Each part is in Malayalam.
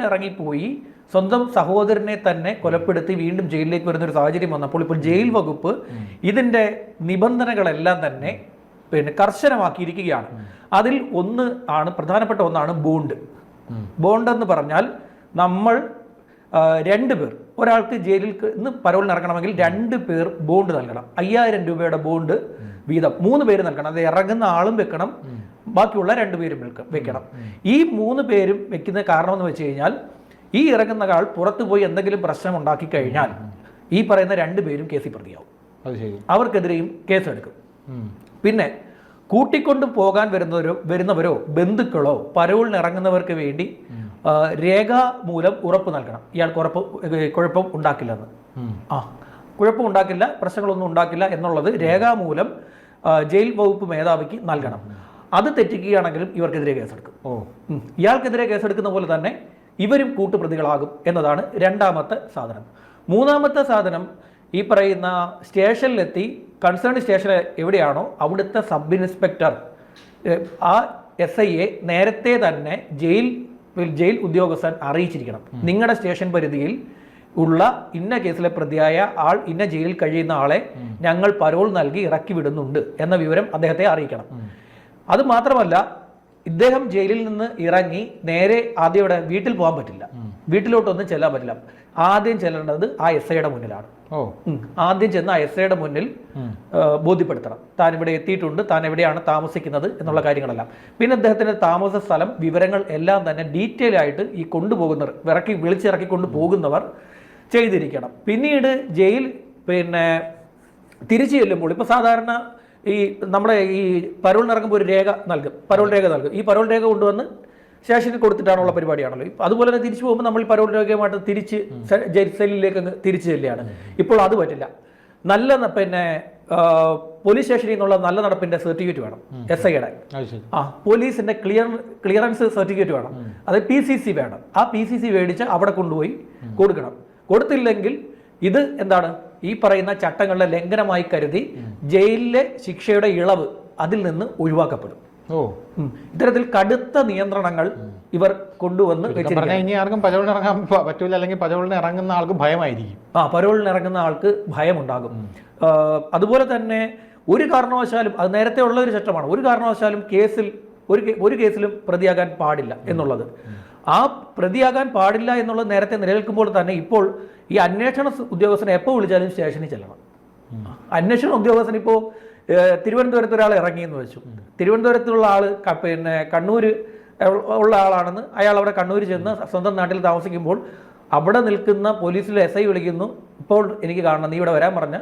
പരോളിന് ഇറങ്ങിപ്പോയി സ്വന്തം സഹോദരനെ തന്നെ കൊലപ്പെടുത്തി വീണ്ടും ജയിലിലേക്ക് വരുന്ന ഒരു സാഹചര്യം വന്നപ്പോൾ ഇപ്പോൾ ജയിൽ വകുപ്പ് ഇതിന്റെ നിബന്ധനകളെല്ലാം തന്നെ പിന്നെ കർശനമാക്കിയിരിക്കുകയാണ്. അതിൽ ഒന്ന് ആണ് പ്രധാനപ്പെട്ട ഒന്നാണ് ബോണ്ട്. ബോണ്ട് എന്ന് പറഞ്ഞാൽ നമ്മൾ രണ്ട് പേർ ഒരാൾക്ക് ജയിലിൽ നിന്ന് ഇന്ന് പരോളിന് ഇറങ്ങണമെങ്കിൽ രണ്ട് പേർ ബോണ്ട് നൽകണം. അയ്യായിരം രൂപയുടെ ബോണ്ട് വീതം. മൂന്ന് പേര് നൽകണം. അത് ഇറങ്ങുന്ന ആളും വെക്കണം. ബാക്കിയുള്ള രണ്ട് പേരും വെക്ക- വെക്കണം. ഈ മൂന്ന് പേരും വെക്കുന്ന കാരണം എന്ന് വെച്ച് കഴിഞ്ഞാൽ ഈ ഇറങ്ങുന്ന ആൾ പുറത്തു പോയി എന്തെങ്കിലും പ്രശ്നം ഉണ്ടാക്കി കഴിഞ്ഞാൽ ഈ പറയുന്ന രണ്ട് പേരും കേസിൽ പ്രതിയാവും. അവർക്കെതിരെയും കേസെടുക്കും. പിന്നെ കൂട്ടിക്കൊണ്ട് പോകാൻ വരുന്നവരോ വരുന്നവരോ ബന്ധുക്കളോ പരോളിന് ഇറങ്ങുന്നവർക്ക് വേണ്ടി രേഖ മൂലം ഉറപ്പ് നൽകണം. ഇയാൾക്ക് ഉറപ്പ് കുഴപ്പം ഉണ്ടാക്കില്ലെന്ന്. ആ കുഴപ്പം ഉണ്ടാക്കില്ല പ്രശ്നങ്ങളൊന്നും ഉണ്ടാക്കില്ല എന്നുള്ളത് രേഖാമൂലം ജയിൽ വകുപ്പ് മേധാവിക്ക് നൽകണം. അത് തെറ്റിക്കുകയാണെങ്കിലും ഇവർക്കെതിരെ കേസെടുക്കും. ഇയാൾക്കെതിരെ കേസെടുക്കുന്ന പോലെ തന്നെ ഇവരും കൂട്ടുപ്രതികളാകും എന്നതാണ് രണ്ടാമത്തെ സാധനം. മൂന്നാമത്തെ സാധനം ഈ പറയുന്ന സ്റ്റേഷനിലെത്തി കൺസേൺ സ്റ്റേഷൻ എവിടെയാണോ അവിടുത്തെ സബ് ഇൻസ്പെക്ടർ ആ എസ് ഐയെ നേരത്തെ തന്നെ ജയിൽ ജയിൽ ഉദ്യോഗസ്ഥൻ അറിയിച്ചിരിക്കണം. നിങ്ങളുടെ സ്റ്റേഷൻ പരിധിയിൽ ഉള്ള ഇന്ന കേസിലെ പ്രതിയായ ആൾ ഇന്ന ജയിലിൽ കഴിയുന്ന ആളെ ഞങ്ങൾ പരോൾ നൽകി ഇറക്കി വിടുന്നുണ്ട് എന്ന വിവരം അദ്ദേഹത്തെ അറിയിക്കണം. അത് മാത്രമല്ല ഇദ്ദേഹം ജയിലിൽ നിന്ന് ഇറങ്ങി നേരെ ആദ്യം ഇവിടെ വീട്ടിൽ പോകാൻ പറ്റില്ല. വീട്ടിലോട്ടൊന്നും ചെല്ലാൻ പറ്റില്ല. ആദ്യം ചെല്ലേണ്ടത് ആ എസ് ഐയുടെ മുന്നിലാണ്. ആദ്യം ചെന്ന് ആ എസ് ഐയുടെ മുന്നിൽ. ബോധ്യപ്പെടുത്തണം. താൻ ഇവിടെ എത്തിയിട്ടുണ്ട് താൻ എവിടെയാണ് താമസിക്കുന്നത് എന്നുള്ള കാര്യങ്ങളെല്ലാം. പിന്നെ അദ്ദേഹത്തിന്റെ താമസ സ്ഥലം വിവരങ്ങൾ എല്ലാം തന്നെ ഡീറ്റെയിൽ ആയിട്ട് ഈ കൊണ്ടുപോകുന്നവർ ഇറക്കി വിളിച്ചിറക്കി കൊണ്ടുപോകുന്നവർ ചെയ്തിരിക്കണം. പിന്നീട് ജയിൽ പിന്നെ തിരിച്ചു ചെല്ലുമ്പോൾ ഇപ്പോൾ സാധാരണ ഈ നമ്മുടെ ഈ പരോളിന് ഇറങ്ങുമ്പോൾ ഒരു രേഖ നൽകും പരോൾ രേഖ നൽകും. ഈ പരോൾ രേഖ കൊണ്ടുവന്ന് സ്റ്റേഷനിൽ കൊടുത്തിട്ടാണുള്ള പരിപാടിയാണല്ലോ. അതുപോലെ തന്നെ തിരിച്ചു പോകുമ്പോൾ നമ്മൾ പരോൾ രേഖയുമായിട്ട് തിരിച്ച് അങ്ങ് തിരിച്ചു ചെല്ലുകയാണ്. ഇപ്പോൾ അത് പറ്റില്ല. നല്ല പിന്നെ പോലീസ് സ്റ്റേഷനിൽ നിന്നുള്ള നല്ല നടപ്പിന്റെ സർട്ടിഫിക്കറ്റ് വേണം എസ് ഐയുടെ. ആ പോലീസിന്റെ ക്ലിയർ ക്ലിയറൻസ് സർട്ടിഫിക്കറ്റ് വേണം. അത് പി സി സി വേണം. ആ പി സി സി മേടിച്ച് അവിടെ കൊണ്ടുപോയി കൊടുക്കണം. കൊടുത്തില്ലെങ്കിൽ ഇത് എന്താണ്? ഈ പറയുന്ന ചട്ടങ്ങളുടെ ലംഘനമായി കരുതി ജയിലിലെ ശിക്ഷയുടെ ഇളവ് അതിൽ നിന്ന് ഒഴിവാക്കപ്പെടും. ഓ. ഇത്തരത്തിൽ കടുത്ത നിയന്ത്രണങ്ങൾ ഇവർ കൊണ്ടുവന്ന് ഇനി ആർക്കും പരോളിന് ഇറങ്ങാൻ പറ്റൂല. അല്ലെങ്കിൽ പരോളിന് ഇറങ്ങുന്ന ആൾക്ക് ഭയമായിരിക്കും. ആ പരോളിന് ഇറങ്ങുന്ന ആൾക്ക് ഭയമുണ്ടാകും. അതുപോലെ തന്നെ ഒരു കാരണവശാലും അത് നേരത്തെ ഉള്ള ഒരു ചട്ടമാണ്. ഒരു കാരണവശാലും കേസിൽ ഒരു ഒരു കേസിലും പ്രതിയാകാൻ പാടില്ല എന്നുള്ളത്. ആ പ്രതിയാകാൻ പാടില്ല എന്നുള്ളത് നേരത്തെ നിലനിൽക്കുമ്പോൾ തന്നെ ഇപ്പോൾ ഈ അന്വേഷണ ഉദ്യോഗസ്ഥനെ എപ്പോൾ വിളിച്ചാലും സ്റ്റേഷനിൽ ചെല്ലണം. അന്വേഷണ ഉദ്യോഗസ്ഥൻ ഇപ്പോൾ തിരുവനന്തപുരത്ത് ഒരാൾ ഇറങ്ങി എന്ന് വെച്ചു തിരുവനന്തപുരത്തുള്ള ആൾ പിന്നെ കണ്ണൂർ ഉള്ള ആളാണെന്ന് അയാൾ അവിടെ കണ്ണൂർ ചെന്ന് സ്വന്തം നാട്ടിൽ താമസിക്കുമ്പോൾ അവിടെ നിൽക്കുന്ന പോലീസിൽ എസ് ഐ വിളിക്കുന്നു. ഇപ്പോൾ എനിക്ക് കാണണം നീ ഇവിടെ വരാൻ പറഞ്ഞ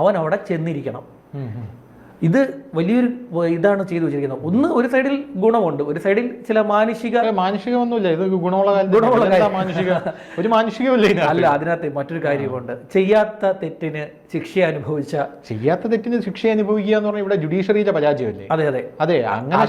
അവൻ അവിടെ ചെന്നിരിക്കണം. ഇത് വലിയൊരു ഇതാണ് ചെയ്തു വെച്ചിരിക്കുന്നത്. ഒന്ന് ഒരു സൈഡിൽ ഗുണമുണ്ട്. ഒരു സൈഡിൽ ചില മാനുഷിക മാനുഷികമൊന്നുമില്ല. ഇത് ഗുണമുള്ള ഗുണമുള്ള മാനുഷിക? ഒരു മാനുഷികമല്ലേ? അല്ല അതിനകത്ത് മറ്റൊരു കാര്യമുണ്ട് ചെയ്യാത്ത തെറ്റിന് ശിക്ഷ അനുഭവിച്ച ചെയ്യാത്ത തെറ്റിന് ശിക്ഷ അനുഭവിക്കുക എന്ന് പറഞ്ഞാൽ ഇവിടെ ജുഡീഷ്യറിയിലെ പരാജയമല്ലേ? അതെ അതെ. അതെ അങ്ങനെ.